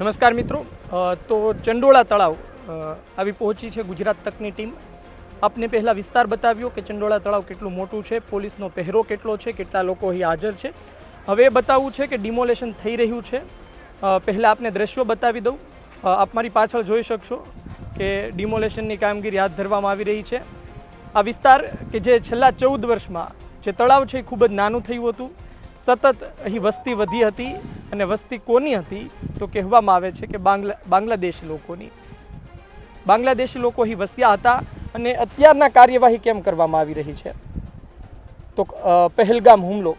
નમસ્કાર મિત્રો. તો ચંડોળા તળાવ આવી પહોંચી છે ગુજરાત તકની ટીમ. આપને પહેલાં વિસ્તાર બતાવ્યો કે ચંડોળા તળાવ કેટલું મોટું છે, પોલીસનો પહેરો કેટલો છે, કેટલા લોકો અહીં હાજર છે. હવે એ બતાવવું છે કે ડિમોલેશન થઈ રહ્યું છે. પહેલાં આપને દ્રશ્યો બતાવી દઉં. આપ મારી પાછળ જોઈ શકશો કે ડિમોલેશનની કામગીરી હાથ ધરવામાં આવી રહી છે. આ વિસ્તાર કે જે છેલ્લા ચૌદ વર્ષમાં જે તળાવ છે એ ખૂબ જ નાનું થયું હતું. સતત અહીં વસ્તી વધી હતી અને વસ્તી કોની હતી તો કહેવામાં આવે છે કે બાંગ્લા, બાંગ્લાદેશી લોકોની. બાંગ્લાદેશી લોકો અહીં વસ્યા હતા અને અત્યારના કાર્યવાહી કેમ કરવામાં આવી રહી છે? તો પહેલગામ હુમલો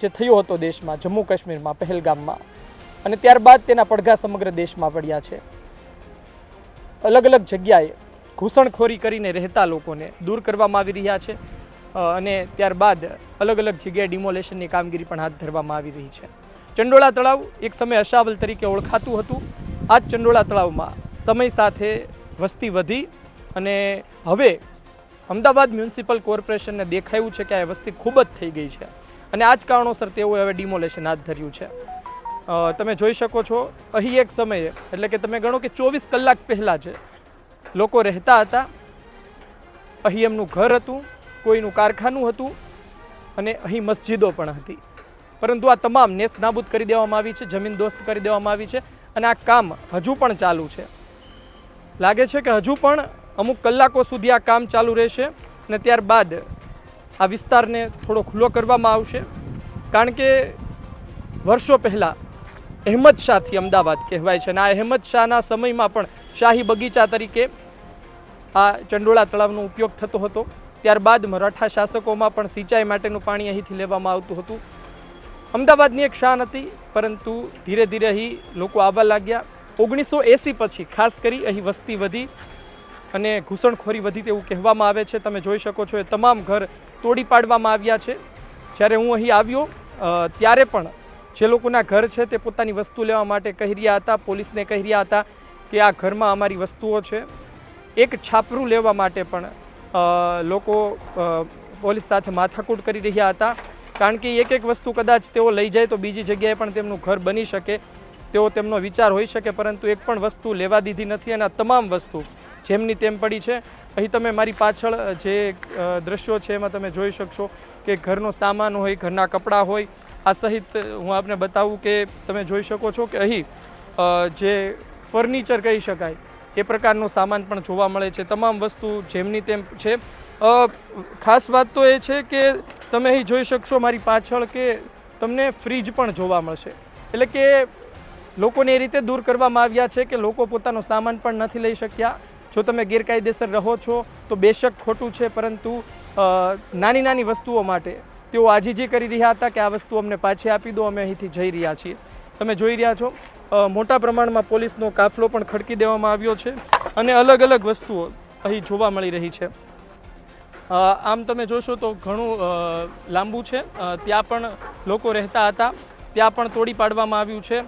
જે થયો હતો દેશમાં જમ્મુ કાશ્મીરમાં પહેલગામમાં અને ત્યારબાદ તેના પડઘા સમગ્ર દેશમાં પડ્યા છે. અલગ અલગ જગ્યાએ ઘૂસણખોરી કરીને રહેતા લોકોને દૂર કરવામાં આવી રહ્યા છે. અને ત્યારબાદ અલગ અલગ જગ્યાએ ડિમોલેશનની કામગીરી પણ હાથ ધરવામાં આવી રહી છે. ચંડોળા તળાવ એક સમય અશાવલ તરીકે ઓળખાતું હતું. આ જ ચંડોળા તળાવમાં સમય સાથે વસ્તી વધી અને હવે અમદાવાદ મ્યુનિસિપલ કોર્પોરેશનને દેખાયું છે કે આ વસ્તી ખૂબ જ થઈ ગઈ છે અને આ જ કારણોસર તેઓએ હવે ડિમોલેશન હાથ ધર્યું છે. તમે જોઈ શકો છો, અહીં એક સમયે, એટલે કે તમે ગણો કે ચોવીસ કલાક પહેલાં જ લોકો રહેતા હતા. અહીં એમનું ઘર હતું. કોઈનું કારખાનું હતું અને અહીં મસ્જિદો પણ હતી. પરંતુ આ તમામ નેસ્ત નાબૂદ કરી દેવામાં આવી છે, જમીન દોસ્ત કરી દેવામાં આવી છે અને આ કામ હજુ પણ ચાલુ છે. લાગે છે કે હજુ પણ અમુક કલાકો સુધી આ કામ ચાલુ રહેશે અને ત્યારબાદ આ વિસ્તારને થોડો ખુલ્લો કરવામાં આવશે. કારણ કે વર્ષો પહેલાં અહેમદ શાહથી અમદાવાદ કહેવાય છે અને આ અહેમદ શાહના સમયમાં પણ શાહી બગીચા તરીકે આ ચંડોળા તળાવનો ઉપયોગ થતો હતો. ત્યારબાદ મરાઠા શાસકોમાં પણ સિંચાઈ માટેનું પાણી અહીંથી લેવામાં આવતું હતું. અમદાવાદની એક શાન હતી, પરંતુ ધીરે ધીરે અહીં લોકો આવવા લાગ્યા. ઓગણીસો એંસી પછી ખાસ કરી અહીં વસ્તી વધી અને ઘૂસણખોરી વધી તેવું કહેવામાં આવે છે. તમે જોઈ શકો છો એ તમામ ઘર તોડી પાડવામાં આવ્યા છે. જ્યારે હું અહીં આવ્યો ત્યારે પણ જે લોકોના ઘર છે તે પોતાની વસ્તુ લેવા માટે કહી રહ્યા હતા, પોલીસને કહી રહ્યા હતા કે આ ઘરમાં અમારી વસ્તુઓ છે. એક છાપરું લેવા માટે પણ લોકો પોલીસ સાથે માથાકૂટ કરી રહ્યા હતા. કારણ કે એક એક વસ્તુ કદાચ તેઓ લઈ જાય તો બીજી જગ્યાએ પણ તેમનું ઘર બની શકે. તેઓ તેમનો વિચાર હોઈ શકે, પરંતુ એક પણ વસ્તુ લેવા દીધી નથી અને આ તમામ વસ્તુ જેમની તેમ પડી છે. અહીં તમે મારી પાછળ જે દ્રશ્યો છે એમાં તમે જોઈ શકશો કે ઘરનો સામાન હોય, ઘરના કપડાં હોય. આ સહિત હું આપને બતાવું કે તમે જોઈ શકો છો કે અહીં જે ફર્નિચર કહી શકાય એ પ્રકારનો સામાન પણ જોવા મળે છે. તમામ વસ્તુ જેમની તેમ છે. ખાસ વાત તો એ છે કે તમે અહીં જોઈ શકશો મારી પાછળ કે તમને ફ્રીજ પણ જોવા મળશે. એટલે કે લોકોને એ રીતે દૂર કરવામાં આવ્યા છે કે લોકો પોતાનો સામાન પણ નથી લઈ શક્યા. જો તમે ગેરકાયદેસર રહો છો તો બેશક ખોટું છે, પરંતુ નાની નાની વસ્તુઓ માટે તેઓ આજીજી કરી રહ્યા હતા કે આ વસ્તુ અમને પાછી આપી દો, અમે અહીંથી જઈ રહ્યા છીએ. તમે જોઈ રહ્યા છો? મોટા પ્રમાણમાં પોલીસનો કાફલો પણ ખડકી દેવામાં આવ્યો છે અને અલગ અલગ વસ્તુઓ અહીં જોવા મળી રહી છે. આમ તમે જોશો તો ઘણું લાંબુ છે. ત્યાં પણ લોકો રહેતા હતા, ત્યાં પણ તોડી પાડવામાં આવ્યું છે.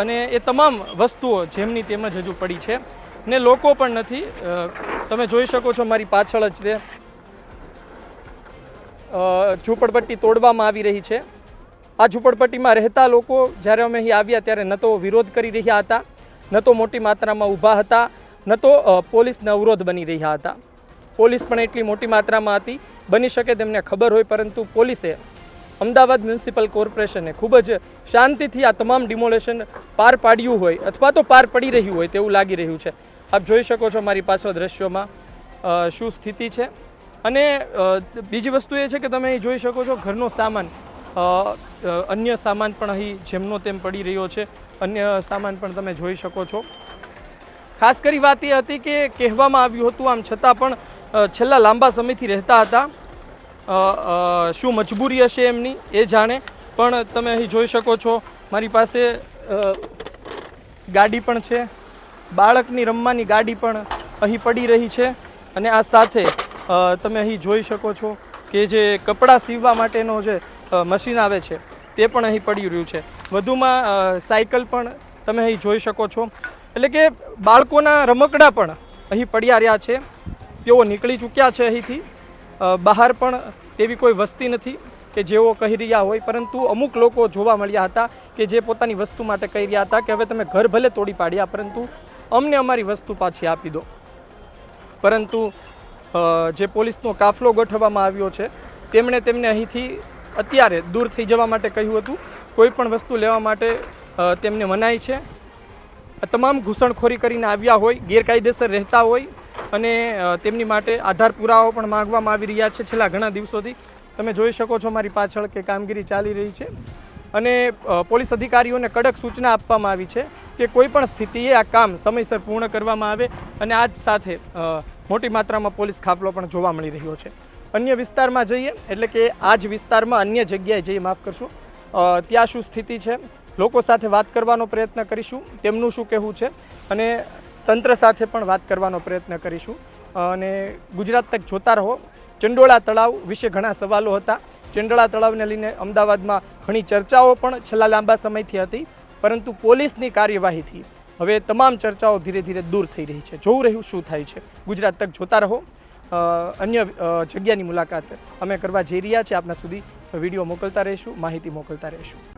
અને એ તમામ વસ્તુઓ જેમની તેમ જ હજુ પડી છે. ને લોકો પણ નથી. તમે જોઈ શકો છો મારી પાછળ જ તે. ઝૂંપડપટ્ટી તોડવામાં આવી રહી છે. આ ઝૂંપડપટ્ટીમાં રહેતા લોકો જ્યારે અમે અહીં આવ્યા ત્યારે ન તો વિરોધ કરી રહ્યા હતા, ન તો મોટી માત્રામાં ઊભા હતા, ન તો પોલીસને અવરોધ બની રહ્યા હતા. પોલીસ પણ એટલી મોટી માત્રામાં હતી, બની શકે તેમને ખબર હોય, પરંતુ પોલીસે અમદાવાદ મ્યુનિસિપલ કોર્પોરેશને ખૂબ જ શાંતિથી આ તમામ ડિમોલેશન પાર પાડ્યું હોય અથવા તો પાર પડી રહ્યું હોય તેવું લાગી રહ્યું છે. આપ જોઈ શકો છો મારી પાછળ દ્રશ્યોમાં શું સ્થિતિ છે. અને બીજી વસ્તુ એ છે કે તમે અહીં જોઈ શકો છો ઘરનો સામાન અન્ય સામાન પણ અહીં જેમનો તેમ પડી રહ્યો છે. અન્ય સામાન પણ તમે જોઈ શકો છો. ખાસ કરી વાત એ હતી કે કહેવામાં આવ્યું હતું આમ છતાં પણ છેલ્લા લાંબા સમયથી રહેતા હતા. શું મજબૂરી હશે એમની એ જાણે, પણ તમે અહીં જોઈ શકો છો મારી પાસે ગાડી પણ છે. બાળકની રમવાની ગાડી પણ અહીં પડી રહી છે અને આ સાથે તમે અહીં જોઈ શકો છો કે જે કપડાં સીવવા માટેનો જે મશીન આવે છે, તે પણ અહીં પડી રહ્યું છે. વધુમાં સાયકલ પણ તમે અહીં જોઈ શકો છો. એટલે કે બાળકોના રમકડા પણ અહીં પડ્યા રહ્યા છે. તેઓ નીકળી ચૂક્યા છે અહીંથી. બહાર પણ તેવી કોઈ વસ્તી નથી કે જેઓ કહી રહ્યા હોય. પરંતુ અમુક લોકો જોવા મળ્યા હતા કે જે પોતાની વસ્તુ માટે કહી રહ્યા હતા કે હવે તમે ઘર ભલે તોડી પાડ્યા, પરંતુ અમને અમારી વસ્તુ પાછી આપી દો. પરંતુ જે પોલીસનો કાફલો ગોઠવવામાં આવ્યો છે, તેમણે તેમને અહીંથી અત્યારે દૂર થઈ જવા માટે કહ્યું હતું, કોઈ પણ વસ્તુ લેવા માટે તેમને મનાઈ છે. તમામ ઘૂસણખોરી કરીને આવ્યા હોય, ગેરકાયદેસર રહેતા હોય અને તેમની માટે આધાર પુરાવો પણ માંગવામાં આવી રહ્યા છે છેલ્લા ઘણા દિવસોથી. તમે જોઈ શકો છો મારી પાછળ કે કામગીરી ચાલી રહી છે અને પોલીસ અધિકારીઓને કડક સૂચના આપવામાં આવી છે કે કોઈ પણ સ્થિતિએ આ કામ સમયસર પૂર્ણ કરવામાં આવે અને આ જ સાથે મોટી માત્રામાં પોલીસ કાફલો પણ જોવા મળી રહ્યો છે. અન્ય વિસ્તારમાં જઈએ, એટલે કે આ જ વિસ્તારમાં અન્ય જગ્યાએ જઈએ, માફ કરશો. ત્યાં શું સ્થિતિ છે? લોકો સાથે વાત કરવાનો પ્રયત્ન કરીશું, તેમનું શું કહેવું છે? અને તંત્ર સાથે પણ વાત કરવાનો પ્રયત્ન કરીશું. અને ગુજરાત તક જોતા રહો. ચંડોળા તળાવ વિશે ઘણા સવાલો હતા. ચંડોળા તળાવને લઈને અમદાવાદમાં ઘણી ચર્ચાઓ પણ છેલ્લા લાંબા સમયથી હતી, પરંતુ પોલીસની કાર્યવાહીથી હવે તમામ ચર્ચાઓ ધીરે ધીરે દૂર થઈ રહી છે. જોવું રહ્યું શું થાય છે? ગુજરાત તક જોતા રહો. અન્ય જગ્યાની મુલાકાત અમે કરવા જઈ રહ્યા છીએ. આપના સુધી વીડિયો મોકલતા રહીશું, માહિતી મોકલતા રહીશું.